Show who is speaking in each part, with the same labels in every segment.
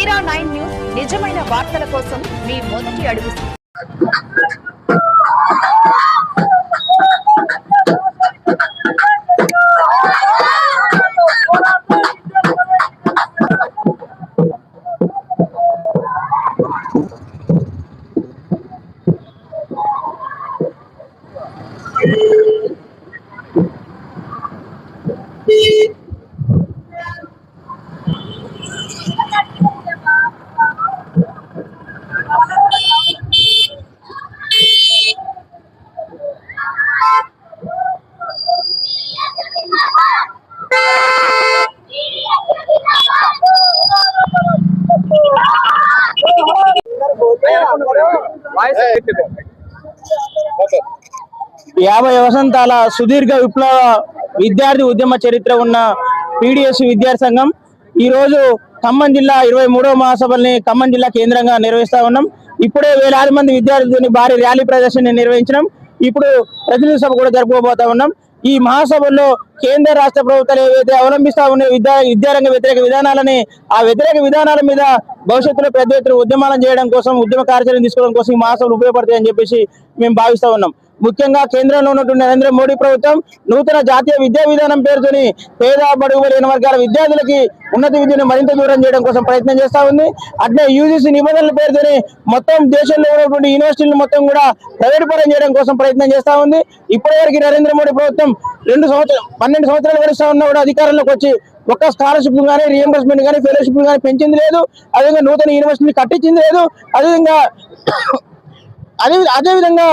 Speaker 1: వీరా nine news నిజమైన వార్తల కోసం మీ మొదటి అడుగు.
Speaker 2: యాభై వసంతాల సుదీర్ఘ విప్లవ విద్యార్థి ఉద్యమ చరిత్ర ఉన్న పీడిఎస్ విద్యార్థి సంఘం ఖమ్మం జిల్లా ఇరవై మూడవ మహాసభల్ని ఖమ్మం జిల్లా కేంద్రంగా నిర్వహిస్తా ఉన్నాం. ఇప్పుడే వేలాది మంది విద్యార్థులని భారీ ర్యాలీ ప్రదర్శన నిర్వహించడం ఇప్పుడు ప్రతినిధి సభ కూడా జరుపుకోబోతా ఉన్నాం. ఈ మహాసభల్లో కేంద్ర రాష్ట్ర ప్రభుత్వాలు ఏవైతే అవలంబిస్తా ఉన్న విద్యా విద్యారంగ వ్యతిరేక విధానాలని ఆ వ్యతిరేక విధానాల మీద భవిష్యత్తులో పెద్ద ఎత్తున ఉద్యమాలను చేయడం కోసం ఉద్యమ కార్యాచరణ తీసుకోవడం కోసం ఈ మహాసభలు ఉపయోగపడతాయని చెప్పేసి మేము భావిస్తా ఉన్నాం. ముఖ్యంగా కేంద్రంలో ఉన్నటువంటి నరేంద్ర మోడీ ప్రభుత్వం నూతన జాతీయ విద్యా విధానం పేరుతోని పేద బడుగు లేని వర్గాల విద్యార్థులకి ఉన్నత విద్యను మరింత దూరం చేయడం కోసం ప్రయత్నం చేస్తా ఉంది. అట్లే యూజీసీ నిబంధనల పేరుతోని మొత్తం దేశంలో ఉన్నటువంటి యూనివర్సిటీలు మొత్తం కూడా ప్రైవేట్ పరం చేయడం కోసం ప్రయత్నం చేస్తా ఉంది. ఇప్పటివరకు నరేంద్ర మోడీ ప్రభుత్వం రెండు సంవత్సరాలు పన్నెండు సంవత్సరాలు గడుస్తా ఉన్నా కూడా అధికారంలోకి వచ్చి ఒక్క స్కాలర్షిప్ కానీ రియంబర్స్మెంట్ కానీ ఫెలోషిప్ కానీ పెంచింది లేదు. అదేవిధంగా నూతన యూనివర్సిటీని కట్టించింది లేదు. అదేవిధంగా అదే అదే విధంగా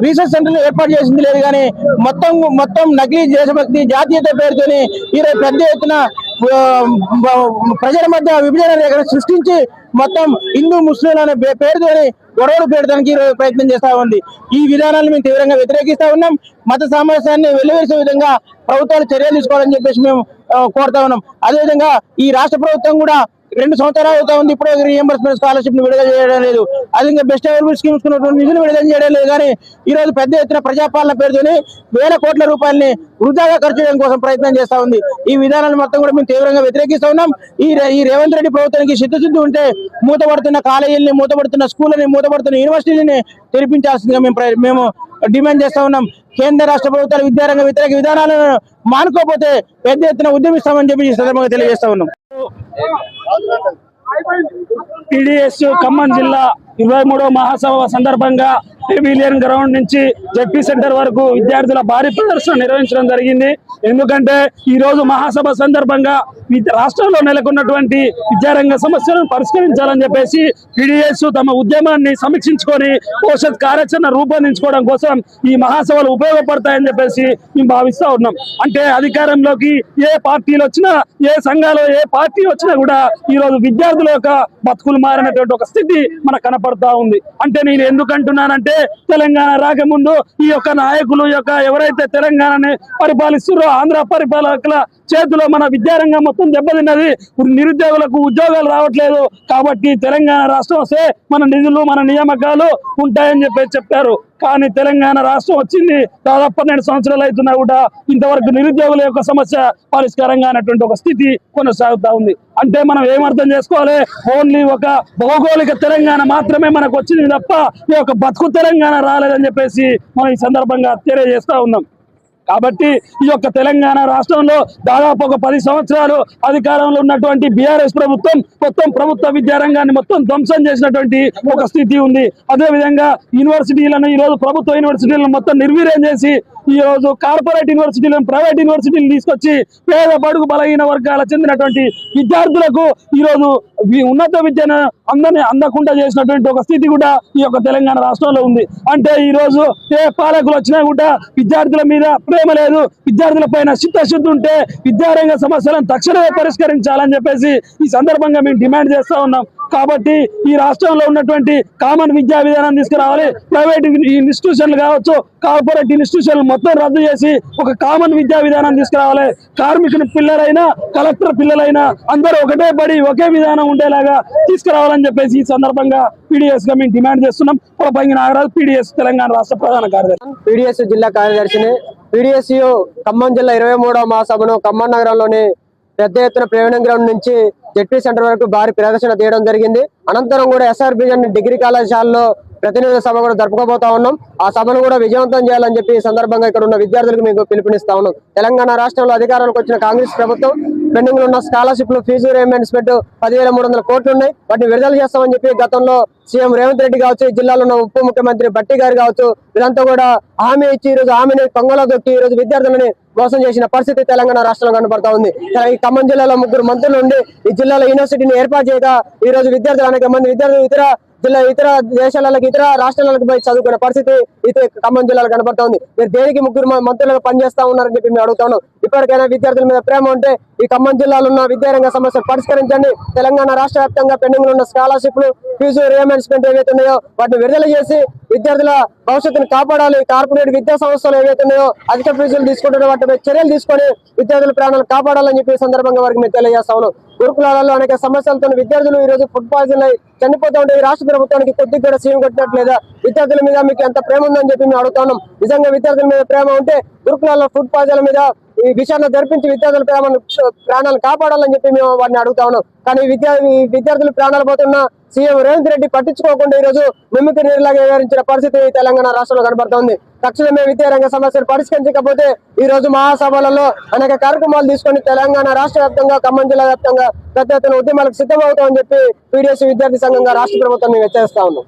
Speaker 2: రీసెర్చ్ సెంటర్ ఏర్పాటు చేసింది లేదు కానీ మొత్తం మొత్తం నకిలీ దేశభక్తి జాతీయత పేరుతోని ఈరోజు పెద్ద ఎత్తున ప్రజల మధ్య విభజన రేఖను సృష్టించి మొత్తం హిందూ ముస్లింలు అనే పే- పేరుతోని గొడవలు పెట్టడానికి ఈరోజు ప్రయత్నం చేస్తా ఉంది. ఈ విధానాన్ని మేము తీవ్రంగా వ్యతిరేకిస్తా ఉన్నాం. మత సామరస్యాన్ని వెలువరిసే విధంగా ప్రభుత్వాలు చర్యలు తీసుకోవాలని చెప్పేసి మేము కోరుతా ఉన్నాం. అదేవిధంగా ఈ రాష్ట్ర ప్రభుత్వం కూడా రెండు సంవత్సరాలు అవుతా ఉంది ఇప్పుడు రియంబర్స్మెంట్ స్కాలర్షిప్ని విడుదల చేయడం లేదు. అది ఇంకా బెస్ట్ అవైలబుల్ స్కీమ్స్ ఉన్నటువంటి నిధులు విడుదల చేయడం లేదు. కానీ ఈ రోజు పెద్ద ఎత్తున ప్రజాపాలన పేరుతోని వేల కోట్ల రూపాయలని వృధాగా ఖర్చు చేయడం కోసం ప్రయత్నం చేస్తా ఉంది. ఈ విధానాన్ని మొత్తం కూడా మేము తీవ్రంగా వ్యతిరేకిస్తా ఉన్నాం. ఈ ఈ రేవంత్ రెడ్డి ప్రభుత్వానికి చిత్తశుద్ధి ఉంటే మూతపడుతున్న కాలేజీలని మూతపడుతున్న స్కూళ్ళని మూతపడుతున్న యూనివర్సిటీలని తెరిపించాల్సిందిగా మేము మేము డిమాండ్ చేస్తా ఉన్నాం. కేంద్ర రాష్ట్ర ప్రభుత్వాలు విద్యారంగ వ్యతిరేక విధానాలను మానుకోపోతే పెద్ద ఎత్తున ఉద్యమిస్తామని చెప్పి ఈ సందర్భంగా తెలియజేస్తా ఉన్నాం.
Speaker 3: టీడీఎస్ ఖమ్మం జిల్లా ఇరవై మూడో మహాసభ సందర్భంగా పెవిలియన్ గ్రౌండ్ నుంచి జడ్పీ సెంటర్ వరకు విద్యార్థుల భారీ ప్రదర్శన నిర్వహించడం జరిగింది. ఎందుకంటే ఈ రోజు మహాసభ సందర్భంగా రాష్ట్రంలో నెలకొన్నటువంటి విద్యారంగ సమస్యలను పరిష్కరించాలని చెప్పేసి టీడీఎస్ తమ ఉద్యమాన్ని సమీక్షించుకొని భవిష్యత్ కార్యాచరణ రూపొందించుకోవడం కోసం ఈ మహాసభలు ఉపయోగపడతాయని చెప్పేసి మేము భావిస్తా ఉన్నాం. అంటే అధికారంలోకి ఏ పార్టీలు వచ్చినా ఏ సంఘాలు ఏ పార్టీ వచ్చినా కూడా ఈ రోజు విద్యార్థుల యొక్క బతుకులు మారినటువంటి ఒక స్థితి మనకు కనపడతా ఉంది. అంటే నేను ఎందుకు అంటున్నానంటే తెలంగాణ రాకముందు ఈ యొక్క నాయకులు యొక్క ఎవరైతే తెలంగాణని పరిపాలిస్తున్నారో ఆంధ్ర పరిపాలకుల చేతిలో మన విద్యారంగం మొత్తం దెబ్బతిన్నది. నిరుద్యోగులకు ఉద్యోగాలు రావట్లేదు. కాబట్టి తెలంగాణ రాష్ట్రం వస్తే మన నిధులు మన నియామకాలు ఉంటాయని చెప్పి చెప్పారు. కానీ తెలంగాణ రాష్ట్రం వచ్చింది. దాదాపు పన్నెండు సంవత్సరాలు అవుతున్నా కూడా ఇంతవరకు నిరుద్యోగుల యొక్క సమస్య పరిష్కారంగా అనేటువంటి ఒక స్థితి కొనసాగుతా ఉంది. అంటే మనం ఏమర్థం చేసుకోవాలి? ఓన్లీ ఒక భౌగోళిక తెలంగాణ మాత్రమే మనకు వచ్చింది తప్ప ఈ యొక్క బతుకు తెలంగాణ రాలేదని చెప్పేసి మనం ఈ సందర్భంగా తెలియజేస్తా ఉన్నాం. కాబట్టి ఈ యొక్క తెలంగాణ రాష్ట్రంలో దాదాపు ఒక పది సంవత్సరాలు అధికారంలో ఉన్నటువంటి బీఆర్ఎస్ ప్రభుత్వం మొత్తం ప్రభుత్వ విద్యారంగాన్ని మొత్తం ధ్వంసం చేసినటువంటి ఒక స్థితి ఉంది. అదే విధంగా యూనివర్సిటీలను ఈ రోజు ప్రభుత్వ యూనివర్సిటీలను మొత్తం నిర్వీర్యం చేసి ఈ రోజు కార్పొరేట్ యూనివర్సిటీలను ప్రైవేట్ యూనివర్సిటీలు తీసుకొచ్చి పేద బడుగు బలహీన వర్గాల చెందినటువంటి విద్యార్థులకు ఈ రోజు ఉన్నత విద్యను అందని అందకుండా చేసినటువంటి ఒక స్థితి కూడా ఈ యొక్క తెలంగాణ రాష్ట్రంలో ఉంది. అంటే ఈ రోజు ఏ పాలకులు వచ్చినా కూడా విద్యార్థుల మీద ప్రేమ లేదు. విద్యార్థుల పైన చిత్తశుద్ధి ఉంటే విద్యారంగ సమస్యలను తక్షణమే పరిష్కరించాలని చెప్పేసి ఈ సందర్భంగా మేము డిమాండ్ చేస్తా ఉన్నాం. కాబట్టి ఈ రాష్ట్రంలో ఉన్నటువంటి కామన్ విద్యా విధానం తీసుకురావాలి. ప్రైవేట్ ఇన్స్టిట్యూషన్లు కావచ్చు కార్పొరేట్ ఇన్స్టిట్యూషన్లు మొత్తం రద్దు చేసి ఒక కామన్ విద్యా విధానం తీసుకురావాలి. కార్మికుని పిల్లలైనా కలెక్టర్ పిల్లలైనా అందరూ ఒకటే పడి ఒకే విధానం ఉండేలాగా తీసుకురావాలని చెప్పేసి ఈ సందర్భంగా పీడిఎస్గా మేము డిమాండ్ చేస్తున్నాం. పొలపంగి నాగరాజు పీడిఎస్ తెలంగాణ రాష్ట్ర ప్రధాన కార్యదర్శి.
Speaker 4: పీడిఎస్ జిల్లా కార్యదర్శిని పీడిఎస్యు ఖమ్మం జిల్లా ఇరవై మూడవ మహాసభను ఖమ్మం నగరంలోని పెద్ద ఎత్తున ప్రేమణం గ్రౌండ్ నుంచి జెడ్పీ సెంటర్ వరకు భారీ ప్రదర్శన తీయడం జరిగింది. అనంతరం కూడా ఎస్ఆర్బిజన్ డిగ్రీ కళాశాలలో ప్రతినిధుల సభ కూడా జరుపుకోబోతా ఉన్నాం. ఆ సభను కూడా విజయవంతం చేయాలని చెప్పి ఈ సందర్భంగా ఇక్కడ ఉన్న విద్యార్థులకు మీకు పిలుపునిస్తా ఉన్నాం. తెలంగాణ రాష్ట్రంలో అధికారంలోకి వచ్చిన కాంగ్రెస్ ప్రభుత్వం పెండింగ్లో ఉన్న స్కాలర్షిప్లు ఫీజు రియంబర్స్మెంట్ పదివేల మూడు వందల కోట్లు ఉన్నాయి వాటిని విడుదల చేస్తామని చెప్పి గతంలో సీఎం రేవంత్ రెడ్డి కావచ్చు జిల్లాలో ఉన్న ఉప ముఖ్యమంత్రి బట్టి గారు కావచ్చు వీరంతా కూడా హామీ ఇచ్చి ఈ రోజు హామీని కొంగలో దొక్కి ఈ రోజు విద్యార్థులని మోసం చేసిన పరిస్థితి తెలంగాణ రాష్ట్రంలో కనబడతా ఉంది. ఈ ఖమ్మం జిల్లాలో ముగ్గురు మంత్రులు ఉండి ఈ జిల్లాలో యూనివర్సిటీని ఏర్పాటు చేయగా ఈ రోజు విద్యార్థులు అనేక మంది విద్యార్థులు ఇతర జిల్లా ఇతర దేశాలకు ఇతర రాష్ట్రాలకు పోయి చదువుకునే పరిస్థితి ఇది ఖమ్మం జిల్లాలో కనబడతా ఉంది. మీరు దేనికి ముగ్గురు మంత్రులుగా పనిచేస్తా ఉన్నారని చెప్పి మేము అడుగుతాను ఇప్పటికైనా విద్యార్థుల మీద ప్రేమ ఉంటే ఈ ఖమ్మం జిల్లాలో ఉన్న విద్యారంగ సమస్యలు పరిష్కరించండి. తెలంగాణ రాష్ట్ర వ్యాప్తంగా పెండింగ్ ఉన్న స్కాలర్షిప్లు ఫీజు రియంబర్స్మెంట్ ఏవైతే ఉన్నాయో వాటిని విడుదల చేసి విద్యార్థుల భవిష్యత్తును కాపాడాలి. కార్పొరేట్ విద్యా సంస్థలు ఏవైతే ఉన్నాయో అధిక ఫీజులు తీసుకుంటున్న వాటిపై చర్యలు తీసుకొని విద్యార్థుల ప్రాణాలు కాపాడాలని చెప్పి సందర్భంగా వారికి మేము తెలియజేస్తా ఉన్నాం గురుకులాలలో అనేక సమస్యలతో విద్యార్థులు ఈ రోజు ఫుడ్ పాయిజన్ అయి చనిపోతూ ఉంటే ఈ రాష్ట్ర ప్రభుత్వానికి కొద్దిగా కూడా సీఎం కొట్టినట్లేదా? విద్యార్థుల మీద మీకు ఎంత ప్రేమ ఉందని చెప్పి మేము అడుగుతా ఉన్నాం. నిజంగా విద్యార్థుల మీద ప్రేమ ఉంటే గురుకులాల్లో ఫుడ్ పాయిజన్ మీద ఈ విషయాన్ని జరిపించి విద్యార్థుల ప్రేమను ప్రాణాలు కాపాడాలని చెప్పి మేము వారిని అడుగుతా ఉన్నాం. కానీ విద్యా విద్యార్థులు ప్రాణాలు పోతున్న సీఎం రేవంత్ రెడ్డి పట్టించుకోకుండా ఈ రోజు మిమిక్రీ నీరులాగా వ్యవహరించిన పరిస్థితి తెలంగాణ రాష్ట్రంలో కనబడుతోంది. తక్షణమే విద్యారంగ సమస్యలు పరిష్కరించకపోతే ఈ రోజు మహాసభలలో అనేక కార్యక్రమాలు తీసుకొని తెలంగాణ రాష్ట్ర వ్యాప్తంగా ఖమ్మం జిల్లా వ్యాప్తంగా పెద్ద ఎత్తున ఉద్యమాలకు సిద్ధమవుతామని చెప్పి పీడిఎస్ విద్యార్థి సంఘంగా రాష్ట్ర ప్రభుత్వం మేము హెచ్చరిస్తా ఉన్నాం.